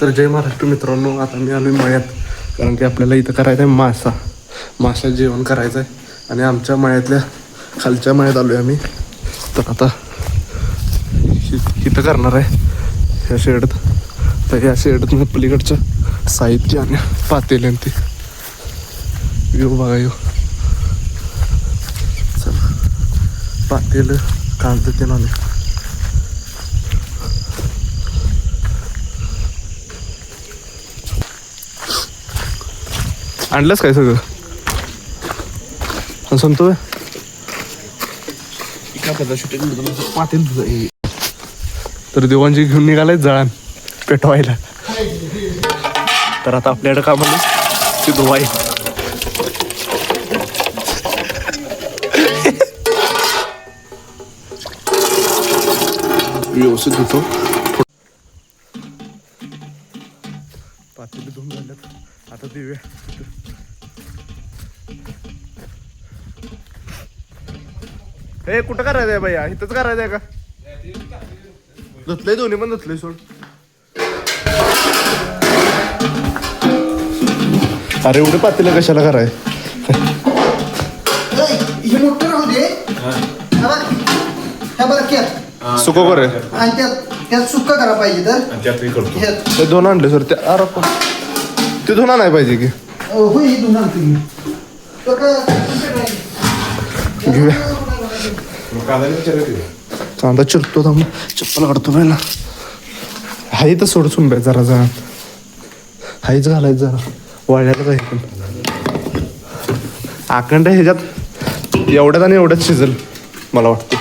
तर जय महाराष्ट्र मित्रांनो आता मी आलो मळ्यात. कारण की आपल्याला इथं करायचं आहे मासा. मासा जेवण करायचं आहे आणि आमच्या मळ्यातल्या खालच्या मळ्यात आहे आम्ही. तर आता इथं करणार आहे ह्या शेडत. तर ह्या शेडत मी पलीकडचं साहित्य आणि पातेले आणि ते. येऊ बघा येऊ चला. पातेलं कांदा ते आम्ही आणलंच काय सगळं? हे. तर देवांची घेऊन निघालाय जळान पेटवायला. तर आता आपल्याकडे काम आलं ते धुवाई व्यवस्थित धुतो पातेली धुवून झाल्यात. आता देऊया. हे कुठं करायचं आहे भैया इथंच करायचं आहे का? धुतलंय दोन्ही पण धुतलंय सोड. अरे एवढे पातेलं कशाला कराय हे हा. सुको करे आणि त्यात त्यात सुक्क करा पाहिजे तर. त्यातही करतो. ह्यात ते दोन आणले सर ते अरे पण. ते धुना नाही पाहिजे की. होय हे दोन आणतो घेऊया. कांदा विचारायचं चिरतो थांब चप्पल काढतो नाही ना हाय तर सोड सुनबाय जरा जरा हायच घालायचं जरा वाळ्याला पाहिजे पण ह्याच्यात एवढ्यात आणि एवढ्यात शिजल मला वाटतं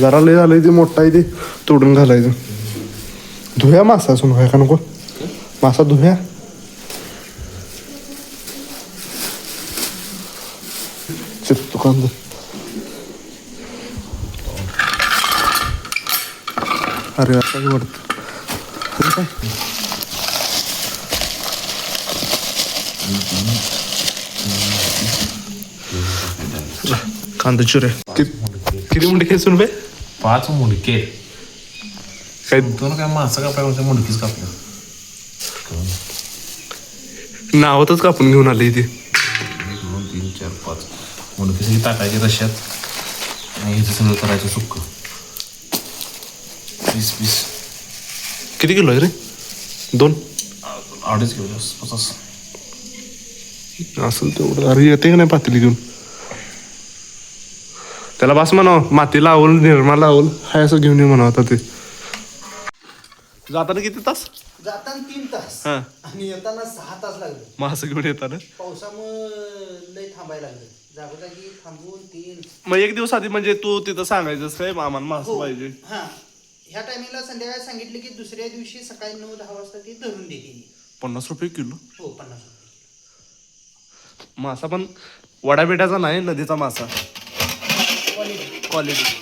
जरा लय झालंय ते मोठा आहे ते तोडून घालायचं धुया मासा असून व्हाय का नको मासा धुया चिरतो कांदा अरे आता वाटतं हे कांदा चिरे. किती मुंडे खेचून बे पाच मुंडके. काय? दोन काय मासा कापायला मुंडकीच कापलं. नावातच कापून घेऊन आले इथे एक दोन तीन चार पाच. मुंडकी सगळी टाकायची तशात. आणि हिचं सगळं करायचं सुक्क. वीस वीस किती किलो आहे रे दोन अडीच किलो पचास असेल तेवढं अरे येते का नाही पातेली घेऊन त्याला बस म्हणावं माती लावल निर्मा लावल हाय असं घेऊन ये म्हणावं आता ते जाताना किती तास जाताना तीन तास हा आणि येताना सहा तास लागले मग असं घेऊन येताना पावसामुळं लय थांबायला लागलं जागोजागी थांबून तीन मग एक दिवस आधी म्हणजे तू तिथं सांगायचंस काय मामान मास पाहिजे हा ह्या टायमिंगला संध्याकाळी सांगितलं की दुसऱ्या दिवशी सकाळी नऊ दहा वाजता ती धरून देते. पन्नास रुपये किलो? हो पन्नास रुपये. मासा पण वडाबेटाचा नाही नदीचा मासा. क्वालिटी क्वालिटी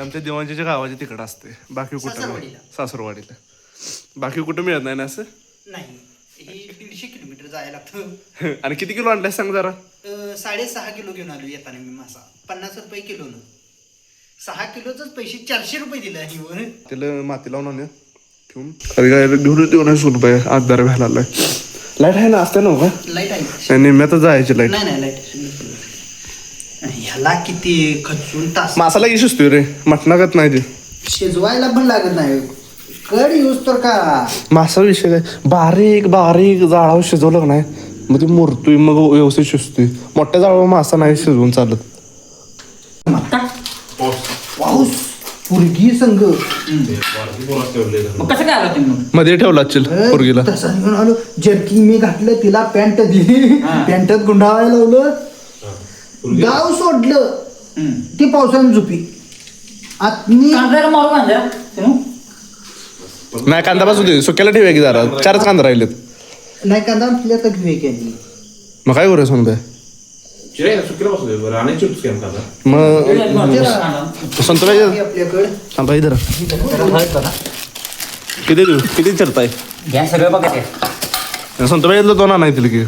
आमच्या देवांच्या गावाच्या तिकडं असते बाकी कुठं? सासरवाडीला. बाकी कुठं मिळत नाही ना असं? नाही. दीडशे किलोमीटर जायला लागतं. आणि किती किलो आणलाय सांग जरा? साडेसहा किलो घेऊन आलो येताना मी मासा. पन्नास रुपये किलोनं. सहा किलोच पैसे चारशे रुपये दिले आणि वर. त्याला माती लावून आणूया ठेवून. अरे काय घेऊन देऊ नाही सोन पाय आधार व्हायला आलाय लाइट आहे ना असते ना का लाइट आहे. नाही, निम्म्यातच जायची लाइट. नाही नाही लाइट ह्याला किती खचून तास. मासाला की शिजतोय रे. मटणागत नाही ते. शिजवायला पण लागत नाही. कड यूज तर का मासा विषय काय? बारीक बारीक जाळावर शिजवलं का नाही? मग ते मुरतोय मग व्यवस्थित शिजतोय. मोठ्या जाळावर मासा नाही शिजवून चालत. पुरगी संघ मग कसं काय आला तुम्ही मग? मध्ये ठेवला चिल पोरगीला. तसा घेऊन आलो जर्की मी घातलं तिला पॅन्ट दिली. पॅन्टात गुंडाळायला लावलं. गाव सोडलं. ती पावसाने झुपी. मारू नाही कांदा बाजू दे. सुक्याला ठेवूया की जरा. चारच कांदा राहिलेत. नाही कांदा आपल्या तर. मग काय करूया सोनबाई मग इधर किती देऊ किती चिरताय घ्या सगळं बघा ते संतबाई दोन आणायतील की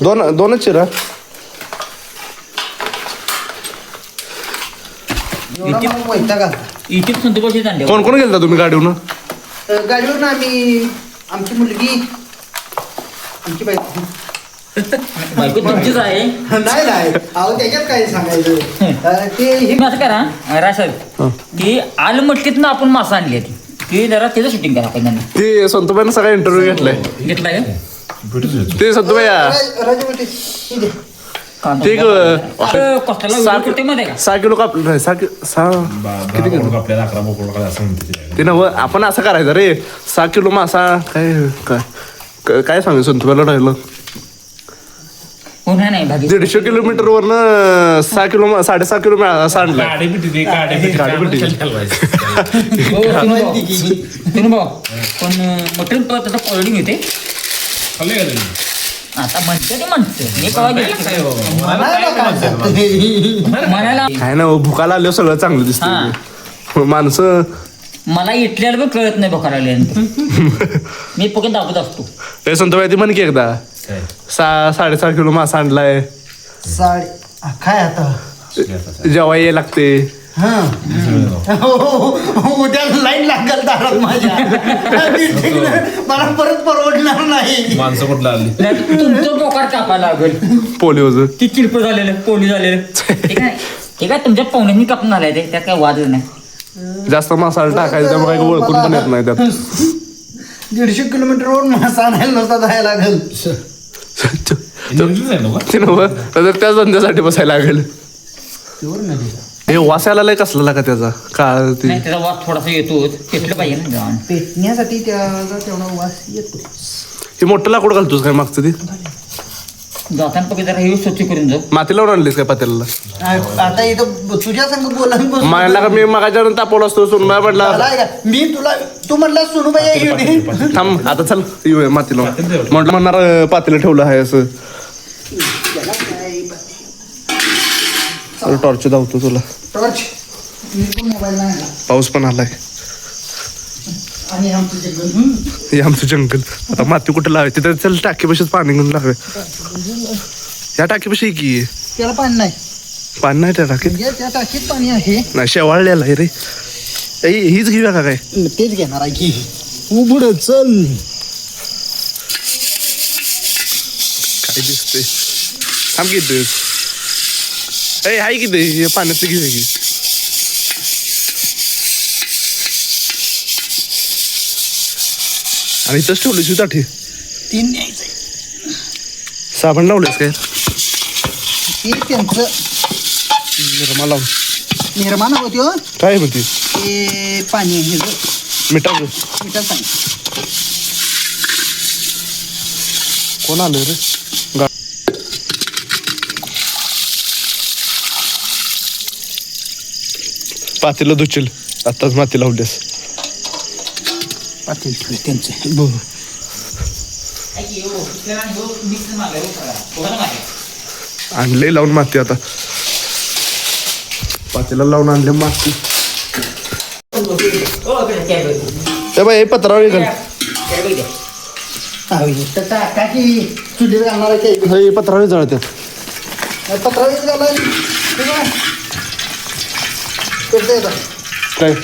दोन दोनच चिरा कोण कोण गेलता तुम्ही गाडीवरून अ, गाडीवरून आम्ही आमची मुलगी आमची बायको बायको तुमचीच आहे. नाही नाही. अहो त्याच्यात काय सांगायचं? अ, ते हे तुम्ही असं करा आलमट्टीतनं आपण मासा आणली आहे ती. ती जरा शूटिंग करा आपण त्यांना ते संतोबाईनं सगळा इंटरव्ह्यू घेतलाय. घेतला का? ते संतोबाई राज- राजवटी हे घे. ते अं, कष्टाला सात- वेगळं कुठे मध्ये का? सहा किलो कापलं नाही सहा कि- सहा किती किलो आपल्याला अकरा बोकड असं म्हणते ते. ते नव आपण असं करायचं रे. सहा किलो मासा काय काय क- काय सांगू संतोबाईला राहिलं? पुन्हा नाही भागी दीडशे किलोमीटर वरनं सहा किलो साडेसहा किलो पिटी पिटी. हो, तुम्ही भाऊ पण मटण त्याचा क्वालिटी मिळते खाल्ले का तुम्ही? आता म्हणते ते म्हणते. मी कवा गेलो म्हणायला काय ना भुकाला आल्यावर सगळं चांगलं दिसतं माणसं मला इटल्याला पण कळत नाही बघा लागल्यानंतर. मी फक्त दाखवत असतो. ते संतोबाई ती म्हण की एकदा. काय? सहा साडेसहा किलो मासा आणलाय. साडे आ, काय आता? जेव्हा ये लागते. हा. उद्या लाईन लागल दारात माझ्या. मला परत परवडणार नाही. माणसं कुठलं आली नाही, तुमचं बोकार कापायला लागेल. पोलिओचं ती चिरप झालेलं पोली झालेलं. ठीक आहे ठीक आहे तुमच्या पाहुण्यांनी कापून आलाय ते त्यात काय वादच नाही. जास्त मसाला टाकायचा त्यामुळे काही ओळखून पण येत नाही त्यात. दीडशे किलोमीटरवर मासा आणायला नुसता जायला लागल. तर त्याच धंद्यासाठी बसायला लागेल. हे वासायला लय कसला लागा त्याचा? का ते नाही त्याचा वाद थोडासा येतो. पेटलं पाहिजे ना पेटण्यासाठी त्याचा तेवढा वास येतो. हे मोठं लाकूड घालतोस काय मागचं ते? जाताना फक्त जरा हे स्वच्छ करून जाऊ. माती लावून आणलीस काय पातेला आता इथं तुझ्या संग मायला का मी मगाच्या तापवला असतो सोनबाय मला म्हटला? मी तुला तू म्हटलं सुनूबाई थांब आता चल येऊया माती लावून. म्हटलं म्हणणार पातेलं ठेवलं आहे असं. टॉर्च धावतो तुला. टॉर्च. पाऊस पण आलाय. आणि आमचं जंगल हम्म. हे? आमचं जंगल. आता माती कुठं लावायची? तर चल टाकीपाशीच पाणी घेऊन लावे. या टाकीपाशी की? त्याला पाणी नाही. पाणी नाही त्या टाकीत? म्हणजे त्या टाकीत पाणी आहे. नाही शेवाळलेला आहे रे. ए, हीच घेऊया का काय. तेच घेणार आहे की उघड चल. काय दिसते थांब किती ए हाय किती हे पाण्याचं घेऊया की आणि इथंच ठेवली शिव ताठी तीन न्यायचंय साबण लावलेस काय? ते त्यांचं निर्मा लावून. निर्माण होती हो. काय म्हणते ते पाणी हे जे. मिठाचं. मिठाचं पाणी. कोण आलं रे? गा- पातीला दुचल आताच माती लावलीस. पाटील त्यांचं. आणले लावून माती आता. पातीला लावून आणले माती. ते बाई हे पत्रावर घाल हे पत्रावर जळत्यात पत्रावीस घालाय ठीक आहे पेटतं येतं. काय?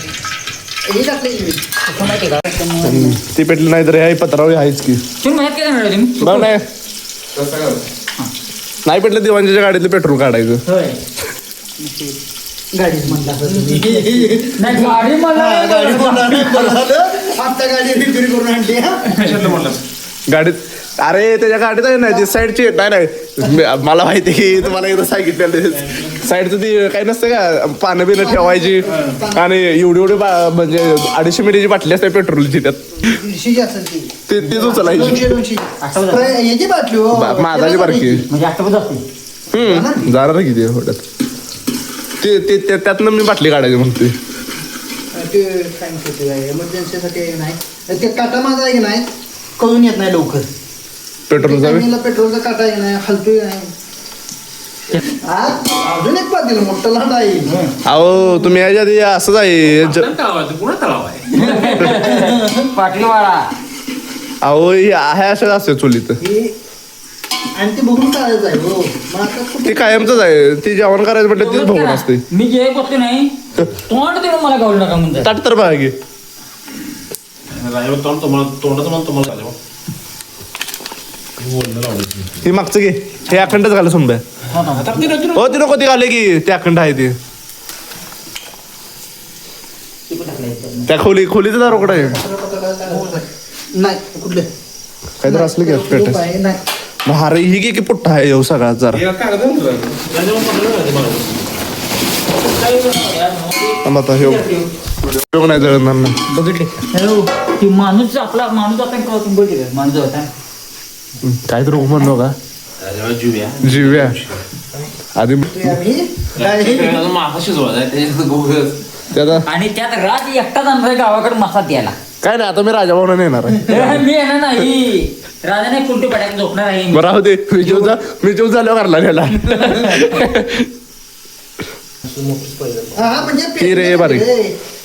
ती पेटली नाही तर हे पत्रावर आहेच की. बघ नाही. नाही पेटलं दिवाणच्या गाडीतलं पेट्रोल काढायचं. होय. गाडीत हा, हा अरे त्याच्या गाडीत आहे ना ती साईडची नाही नाही. मला माहिती आहे की तुम्हाला एकदा सांगितलेलं साईडचं ती काही नसतं का? पानं बिनं ठेवायची. आणि एवढी एवढी बा- म्हणजे अडीचशे मिलीची बाटली असते पेट्रोलची त्यात. ती. ते तीच उचलायची. हो. माझाची बारकी म्हणजे आठवत असते. हम्म. जाणार किती होत्यात ते ते ते- त्यातनं मी बाटली काढायची म्हणते ते काटा माझा आहे की नाही? कळून येत नाही लवकर. पेट्रोलचा बी. टायमिंगला पेट्रोलचा काटा आहे नाही हलतोय नाही. अजून एक पाटील मोठं लांड आहे. अहो तुम्ही असंच आहे ज- तलाव आहे, पुन्हा तलाव आहे? पाटील वाळा अहो हे आहे अशाच असते चुलीत. हे आणि ते बघून काढायचं आहे हो. मग आता कुठे ते कायमच आहे ते जेवण करायचं म्हटलं तेच भगवून असते. मी जे बघतो नाही. तोंड तिला मला गावलं नका म्हणतात. ताट तर बघा की. राजेबा तोंड तुम्हाला तोंडाचं तुम्हाला हे मागचं घे. हे अखंडच घालं सुनब्या हो ती नको ती घाले की. ते अखंड आहे ते. त्या खोली खोलीचं दार उघडं आहे. नाही कुठले? काय तर असलं की मग हारे ही की की पुट्टा आहे येऊ सगळा जरा. आता हे उपयोग नाही जळणार नाही. बघितले. हॅलो ती माणूस आपला माणूस आपण बघितले. माणूस होता काय तर म्हणलो का राजेबा जीव्या. जीव्या आधी त्याचा आणि त्यात रात एकटा जाणार आहे गावाकडे मसा द्यायला. काय नाही आता मी राजा म्हणून येणार आहे. मी येणार नाही. राजाने कुलटी पड्यात झोपणार आहे. बरं राहू दे. मी जेव जा मी जेव झाल्यावर करला गेला हा म्हणजे ती रे, बारीक.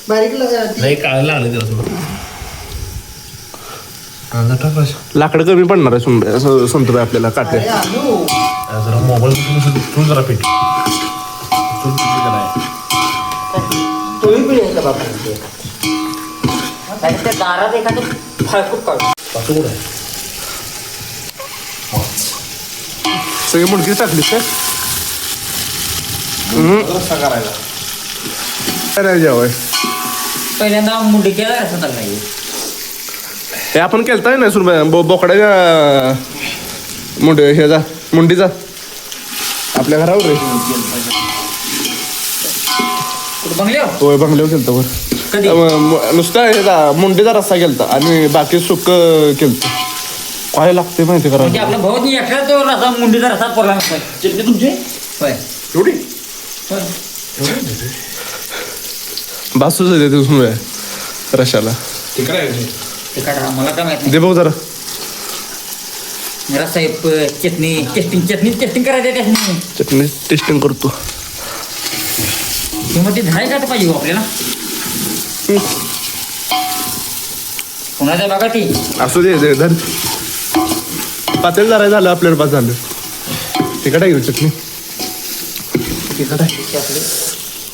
बारीक ती- नाही त्याला लाकडं कमी पडणार आहे संतबाई आपल्याला काटे. जरा मोबाईल दारात एखादं फाळकूट काढू? सगळी मुडकीच टाकली काय? करायला. काय नाही जेवाय पहिल्यांदा मुंडी केला रसा चालला हे आपण केलताय ना बो बोकड्याच्या मुंडे ह्याचा मुंडीचा आपल्या घरावर रे. होय बंगल्यावर केलतं वर नुसता ह्याचा मुंडीचा रस्सा केलता आणि बाकी सुक केलतं. काय लागते माहिती करा म्हणजे आपल्या भाऊनी एकटा तो रसा मुंडीचा रसा पडला तुमची? होय. एवढी? बासूच आहे ते सुनबाई रशाला. ते करायचं ते काढा मला काय माहीत दे भाऊ जरा. नाही चटणी टेस्टिंग चटणी टेस्टिंग करायचं चटणी टेस्टिंग करतो. किंवा ते का पाहिजे हो आपल्याला? कोणाच्या बघा ती? असू दे दे धर. पातेल जरा झालं आपल्याला पाच झालं. तिकट आहे घेऊ चटणी. तिकट आहे.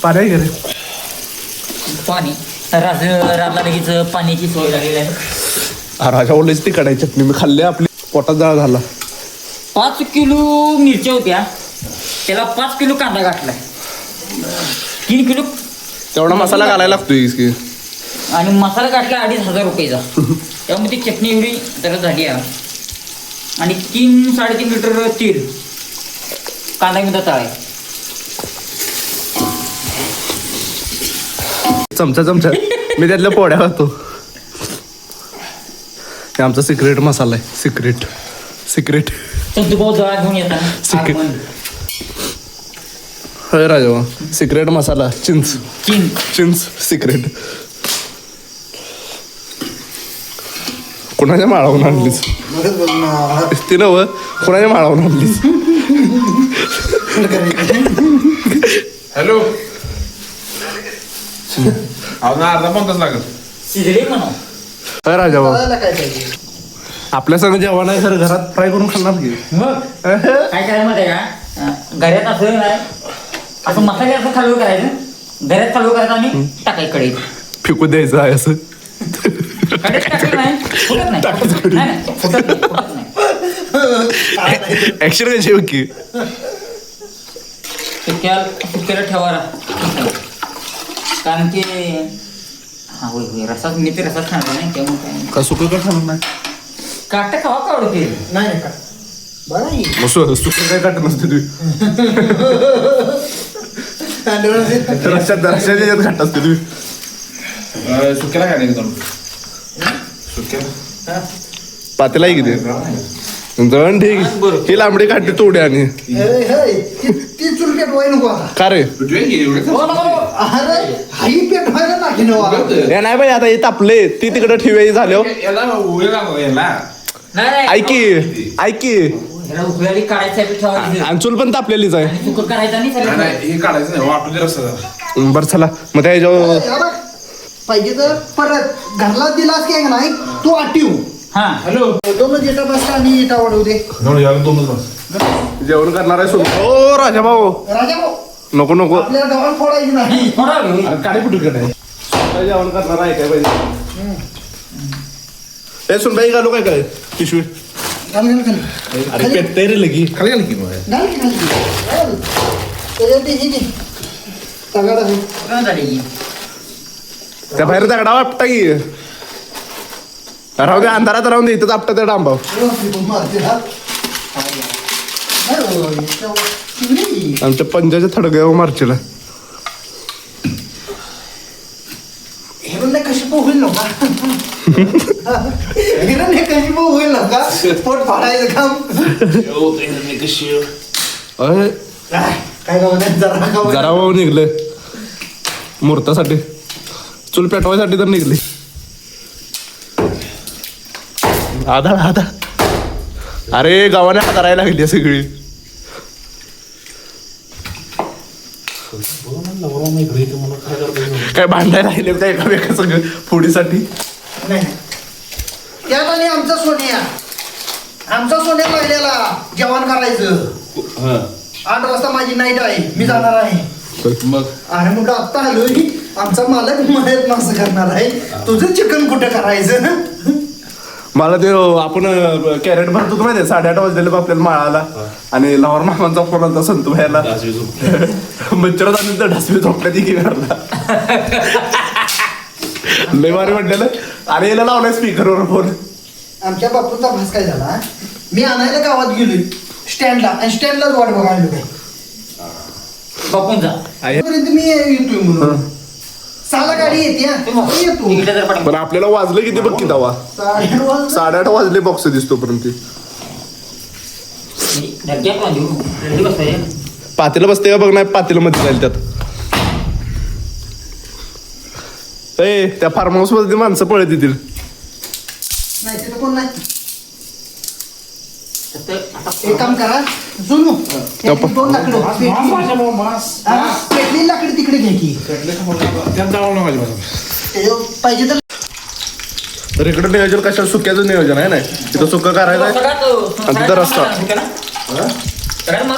पाणी आहे का रे. पाणी. राज राजला लगेच पाण्याची सोय लागलेली आहे. हा, राजा बोललेच तिकट आहे चटणी मी खाल्ली आपली. पोटात जाळ झाला. पाच किलो मिरच्या होत्या. त्याला पाच किलो कांदा गाठलाय तीन किलो तेवढा मसाला घालायला लागतोय की. आणि मसाला काढला अडीच हजार रुपयेचा. त्यामुळे ती चटणी एवढी त्याला झाली आहे. आणि तीन साडेतीन लिटर तेल कांदा मिळता तळाय चमचा चमचा. मी त्यातल्या पोड्या खातो. हे आमचा सिक्रेट मसाला आहे. Secret secret secret. होय राजा सिक्रेट मसाला. चिंच. चिंच. सिक्रेट कुणाच्या माळावून ना. ती नव. कुणाच्या माळावून आणलीस? हॅलो. अर्धा पण तास लागत? शिजले म्हणा होय राजा भाऊ. करायला काय पाहिजे? आपल्या संग जेवण आहे खरं घरात फ्राय करून खाणार की? मग? काय करायचं माहिती आहे का? अं, घरात असं नाही असं मसाले असं खालू करायचं. घरात खालू करायचं आणि टाकायचं कढईत. फेकू द्यायचं आहे असं. कढईत टाकलं नाही फुटत नाही. टाकायचं नाही, नाही, फुटत नाही फुटत नाही. ऍक्शन कशी आहे की. सुक्या सुक्याला ठेवा रा- कारण की हा होय होय रसाच मी ते रसाच खाणार नाही त्यामुळे काय का सुकं खाणार नाही? काटा खावा का आवडते? नाही का बरं आहे. मग सु- सुकं काय काटत नसते तुम्ही तांदळाचे रश्यात रश्याच्या याच्यात खात असते तुम्ही सुक्याला काय नाही एकदम सुक्याला पातेला आहे किती जण ठीक ही लांबडी काढते तोडे आणि. हे, ती- ती का रे? अरे हाई नाही नवा हे नाही बाई आता हे तापले ती तिकडे ठेवायची झाल्या याला उभे लागला याला. नाही नाही. ऐकी ऐकी. उकळी ठेवायची आणि चूल पण तापलेलीच आहे. आणि सुकं करायचं आणि नाही, सगळं नाही हे काढायचं नाही वाटून दे रस्ता जरा बरं चला. मग त्या ह्याच्यावर पाहिजे तर परत घरला दिलास की नाही तू आटीव हा. हॅलो. दोनच इटा बसता आणि इटा वाढवू दे दोनच बस. जेवण करणार आहे सुन ओ राजा भाऊ राजा भाऊ नको नको. आपल्याला गावात फोडायची नाही. काढे कुठे जेवण करणार आहे काय पाहिजे ए सुनबाई घालू काय काय? पिशवी. घाल घाल खाली अरे पेटतंय रे लगी. खाली घाल की मग? घाल की खाली घाल. त्याच्यात ते हे घे. तगाडा घे. पूर्ण झाली की. त्या बाहेर दगडा वापटा की. राहू दे अंधारात राहून दे इथं आपटा त्या डांबाव. व्यवस्थित उभं मारते हा. नाही हो, इतकं चिमणी. आमच्या पंजाच्या थडग्यावर मारचीला कशी होईल नका? हिरण्य कशी होईल नका? पोट फाडायचं काम. अरे काय गाव नाही जरा जरा निघले. मुहूर्तासाठी. चूल पेटवायसाठी तर निघली. आधा आधा अरे गावाने हातारायला लागली सगळी. काय भांडायला राहिले काय एकामेका सगळं फोडीसाठी नाही नाही. त्यात आणि आमचा सोन्या. आमचा सोन्या लागलेला जेवण करायचं. आठ वाजता माझी नाईट आहे मी जाणार आहे. मग. अरे मग आता आलोय. आमचा मालक मदत मासं करणार आहे. तुझं चिकन कुठं करायचं? मला ते आपण कॅरेट भरतो होतो माहिती साडेआठ वाजलेले बा आपल्याला माळाला. आणि लाहोर मामांचा फोन आलता संतू भाईला. मच्छरात आणि तर ढासवी झोपल्यात की घरला लय भारी म्हटलेलं अरे याला लावलाय स्पीकरवर फोन आमच्या बापूचा भास काय झाला? मी आणायला गावात गेलोय स्टँडला आणि स्टँडलाच वाट बघायला काय बापूंचा मी येतोय म्हणून. साला गाडी येते हा. येतो. जर पण आपल्याला वाजलं किती बघ की दवा साडेआठ वाजता साडेआठ वाजले बॉक्स दिसतो पर्यंत बांधू रेडी बसवायचे पातेलं बसते का? बघ नाही पातेलं मध्ये जाईल त्यात. ए त्या फार्म हाऊसमध्ये माणसं पळत येतील. नाही तिथं कोण नाही. एक काम करा जुनू. दोन लाकडं हा, पेटली लाकडी तिकडे घ्या की. पाहिजे तर तर इकडे नियोजन कशा सुक्याचं नियोजन आहे ना? तिथं सुक्क करायचं आहे आणि तिथं रस्ता.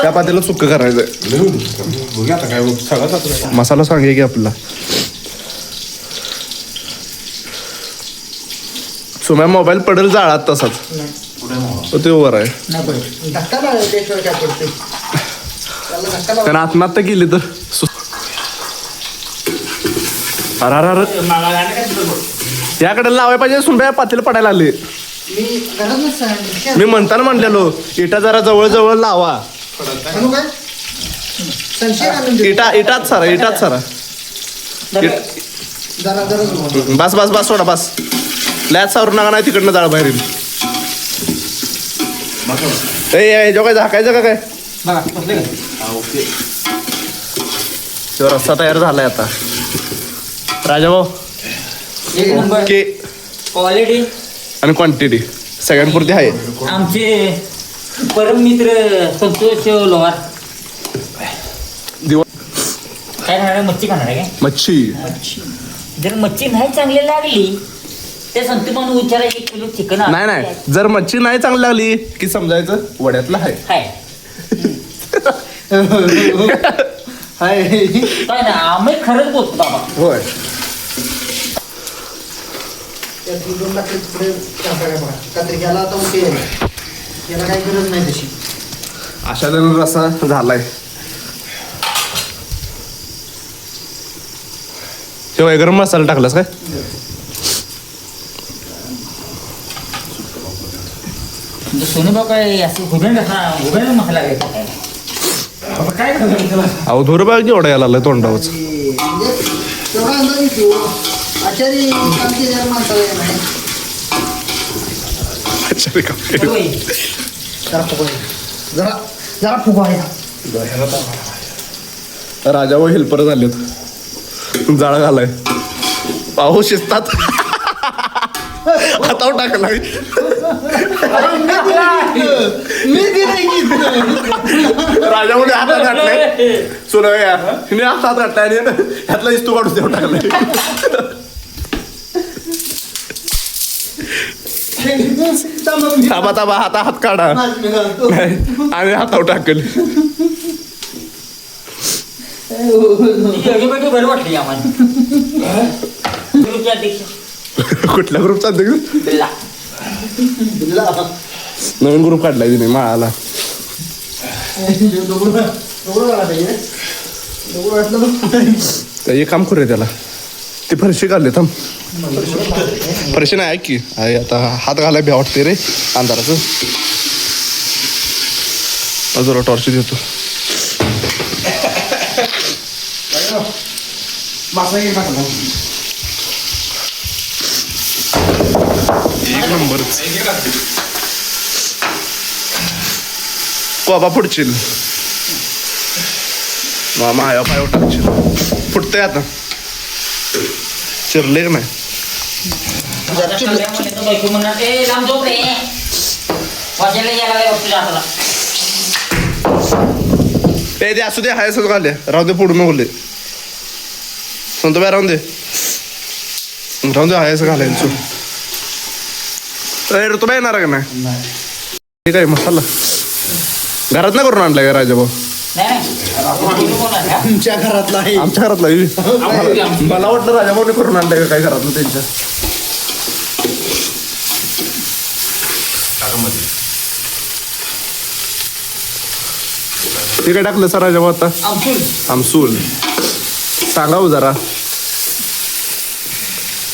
त्या पातेलं सुक्क करायचंय. बघूया आता काय सगळं मसाला सांगे की आपला. सुम्या मोबाईल पडेल जाळात तसाच. तो ते वर आहे. नाही पडत. धक्का लावायला त्याशिवाय काय पडते त्याला धक्का लावा त्यानं आत्महत्या केली तर सु- अरे अरे अरे. याकडे लावाय पाहिजे सुनबाई पातेलं पडायला आले. मी म्हणताना म्हणलेलो इटा जरा जवळ जवळ लावा. इटा इटाच सारा इटाच सारा. बस बस बस सोडा बस. लॅच सावरू नका नाही तिकडनं जाळ बाहेर. ए जो काय झाकायचं का काय? तो रस्ता तयार झालाय आता. राजाभाऊ एक नंबर. के क्वालिटी आणि क्वांटिटी सगळ्यांपुरती आहे. आमचे परम मित्र संतोष लोहार. दिवा काय खाणार? मच्छी खाणार आहे काय? मच्छी. मच्छी. जर मच्छी नाही चांगली लागली त्या संतू म्हणून विचारा एक किलो चिकन नाही नाही. जर मच्छी नाही चांगली लागली की समजायचं वड्यातलं आहे. हाय हाय. काय ना आम्ही खरंच बोलतो बाबा. होय. त्या तिकडे आता. याला काही गरज नाही तशी. अशा जण रसा झालाय. तेव्हा गरम मसाला टाकलास काय? म्हणजे सोनू बाबा काय असं हुबेन कसा हुबेन मसाला काय? अहो धुर बघ एवढा यायला लागलाय तेवढा अंदाज येतो आचारी हे होय. जरा जरा जरा राजा व हेल्पर झालेत. जाळ घालाय. पाहू शिजतात. हातावर टाकलाय मी राजा मुळे हातात घातलाय सोनं या हिने हातात घातलाय आणि ह्यातला इस्तू काढून देऊ टाकलाय थांबा थांबा हाता हात काढा. आणि हातावर टाकल. ती एवढी बैठी बरं वाटली आम्हाला ग्रुपचे अध्यक्ष? कुठल्या ग्रुपचा अध्यक्ष बिल्ला नवीन ग्रुप काढलाय तिने माळाला एक काम करूया त्याला. ते फरशी काढले थांब. फरशी नाही ऐक की. आहे आता हात घालाय भ्या वाटते रे अंधाराचं. जरा टॉर्च देतो एक नंबर. कोबा फुटशील मामा आया पाय टाकशील फुटतंय आता. चिरले का नाही ए ते असू दे हाय असं घाले राहू दे पुढून बोलले संत बाय राहून दे राहून दे हाय असं घालायचं ए ऋतुबा येणार का नाही ठीक आहे मसाला घरात नाही करून आणलाय का आहे, हा? तुमच्या घरातला आहे. आमच्या घरातला आहे. मला- मला वाटलं राजाभाऊने करून आणलंय का काय घरातलं त्यांच्या. ते काय टाकलं सर राजाभाऊ आता. आमसूल. आमसूल. सांगा हो जरा.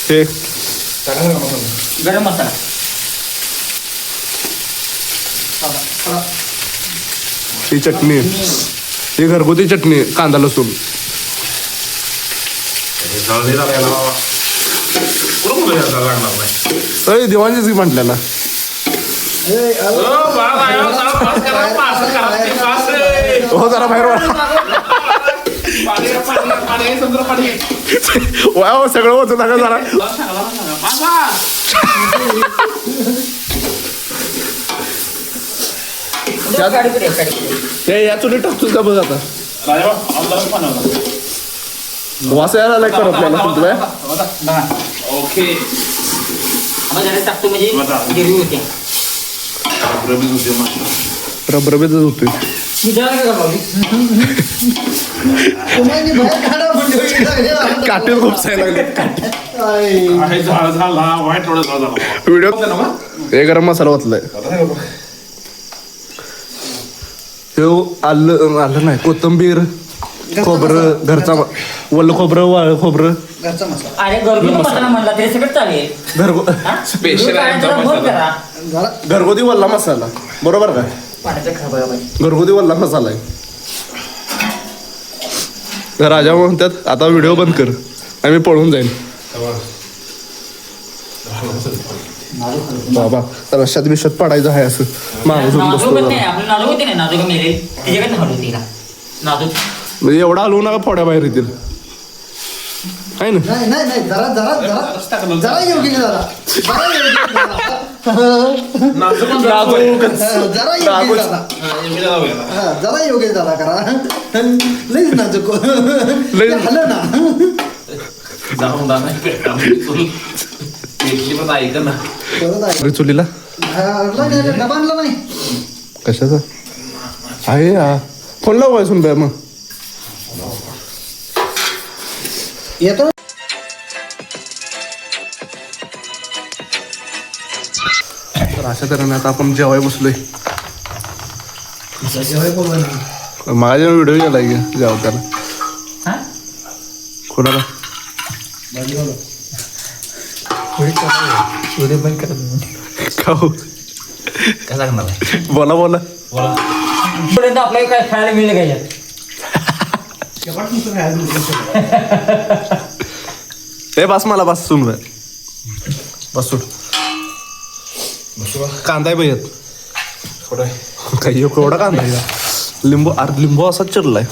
हे. गरम मसाला. ही चटणी ही घरगुती चटणी कांदा लसूण. अय देवांचीच की म्हटल्याला हो जरा बाहेर वा वा सगळं होतं जरा. हे या चुली का बघ आता? वास यायला लाईक नाही ना तुमच्या ओके. टाकतो म्हणजे गिरवी होते रबरबीतच म्हणजे काटे खूप साय लागले. झाला वाईट थोडं झाला. व्हिडिओ हे गरम मसाला ओतलाय. हे आलं आलं नाही कोथंबीर खोबरं घरचा वल्ल खोबरं वाळ खोबरं. घरचा मसाला. अरे घरगुती मसाला म्हणला तरी सगळं चालेल. घरगु स्पेशल आहे आमचा करा जरा घरगुती वल्ला मसाला. बरोबर का? पाण्याचा घरगुती वल्ला मसाला आहे. तर राजा म्हणतात आता व्हिडिओ बंद कर. आम्ही पळून जाईन. बाबा रश्यात बिशात पडायचं आहे असं. नाजूक म्हणजे एवढा हलवू नका फोड्या बाहेर येतील. आहे ना? नाही नाही नाही जरा जरा जरा. जरा योग्य जरा? जरा योग्य जरा? जरा योग्य जरा? हा, जरा योग्य जरा करा. लईच नाजूक. लई- हल ना? जाऊन पण ऐक ना. परत आहे. अरे चुलीला? आणला नाही, डबा आणला नाही. कशाचा? आहे हा. फोन लाव सुन बाय मग. येतो? तर अशा तऱ्हेने आता आपण जेवाय बसलोय. माझ्या व्हिडिओ गेला की जेवताना. हा? कोणाला? खाऊ. काय लागणार बोला बोला. पर्यंत आपल्याला काय खायला मिळलं काय यात? ए बस मला बस सुन बस सुट कांदा आहे भैयात काही एवढा कांदा आहे का? लिंबू अरे लिंबू असाच चिरलाय.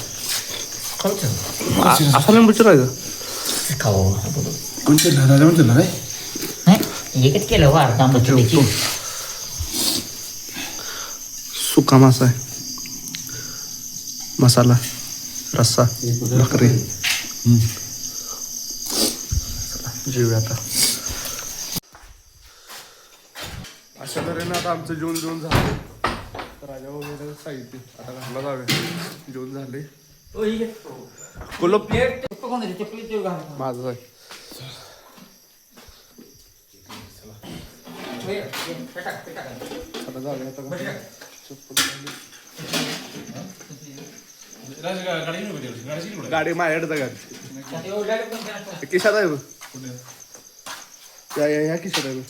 असा लिंबू चिरायचा? नाही एकच केलं हो अर्धा मच्छीची सुका मासा आहे. मसाला रस्सा भाकरी. जेवूया आता. अशा तऱ्हेनं आता आमचं जेवण जेवण झालं. राजा वगैरे साहित्य आता घरला जाऊया. जेवण झाले ही. कुलप घाल. माझं आहे हे, हे, हे टाक, हे टाक. आता आता. चप्पल गा- गाडी माझ्याकडे गाडी. किशात आहे बघ. या या ह्या किशात आहे बघ.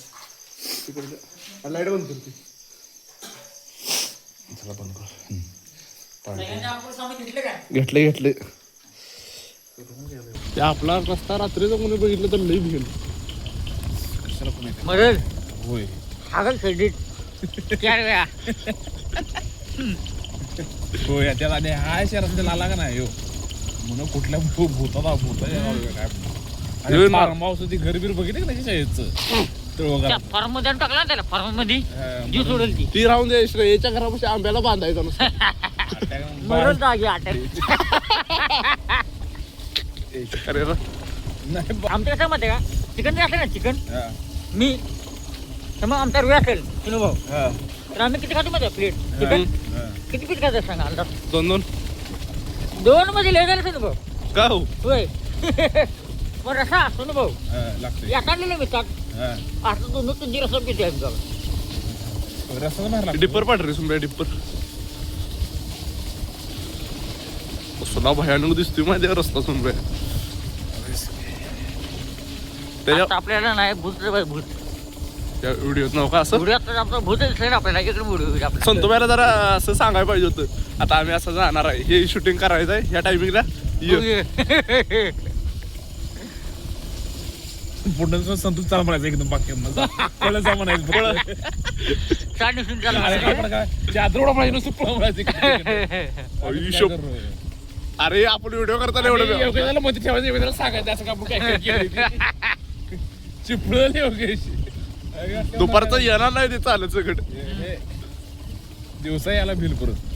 तिकडे लाइट बंद करते. चला बंद कर. घेतलं? घेतले आपला रस्ता रात्रीचा कोणी बघितलं तर लई भिल मरल. होय. हागल क्रेडिट चार वेळा. होय त्याला आणि हा शहरात त्याला आला का नाही हो म्हणून कुठल्या भू- भूताला भूता काय आणि मा- फार्म हाऊस ती घर बीर बघितलं का त्याच्या शाळेचं? त्या फॉर्ममध्ये टाकला ना त्याला फॉर्ममध्ये. जी सोडेल ती. ती राहून दे श्रेयच्या घरापाशी आंब्याला बांधायचा नुसतं. मरल जागी अटॅक अरे. नाही बा- आमच्या कसं माहिती का? चिकन असेल ना चिकन? हा, मी तर मग आमचा वेळ असेल भाऊ. हा, तर आम्ही किती खातो माहिती प्लेट? चिकन हा. किती पीठ खायचं सांगा अंदाज? दोन दोन. दोन मध्ये लय झालं भाऊ. का हो? होय. मग रसा असतो ना भाऊ. हा, लागतंय. या काढलेलं मी ताक हा. असं दोन तीन रसा पिते आम्ही बाबा. डिप्पर पाठ रे सुंब्या डिप्पर. सुना भयानक दिसतोय माझ्या रस्ता सुंब्या त्याच्या आता आपल्याला नाही भूत भूत. त्या व्हिडिओत नव्हता असं? आपलं आपल्याला इकडे संतोबाला जरा असं सांगायला पाहिजे होतं. आता आम्ही असं जाणार आहे. हे शूटिंग करायचं आहे. ह्या टायमिंगला पुढं संतोष चाल म्हणायचं एकदम बाकी. जा म्हणायचं फक्त. छान दिसून अरे काय पण काय. म्हणायचं नुसतं पळा म्हणायचं इकडे. आयुष्य अरे आपण व्हिडिओ करताना एवढं योगेशला मध्ये ठेवायचं योगेशला सांगायचं असं का काय काय चिपळलं योगेश. दुपारचं येणार नाही ते चालत सगळं दिवसा याला बिल परत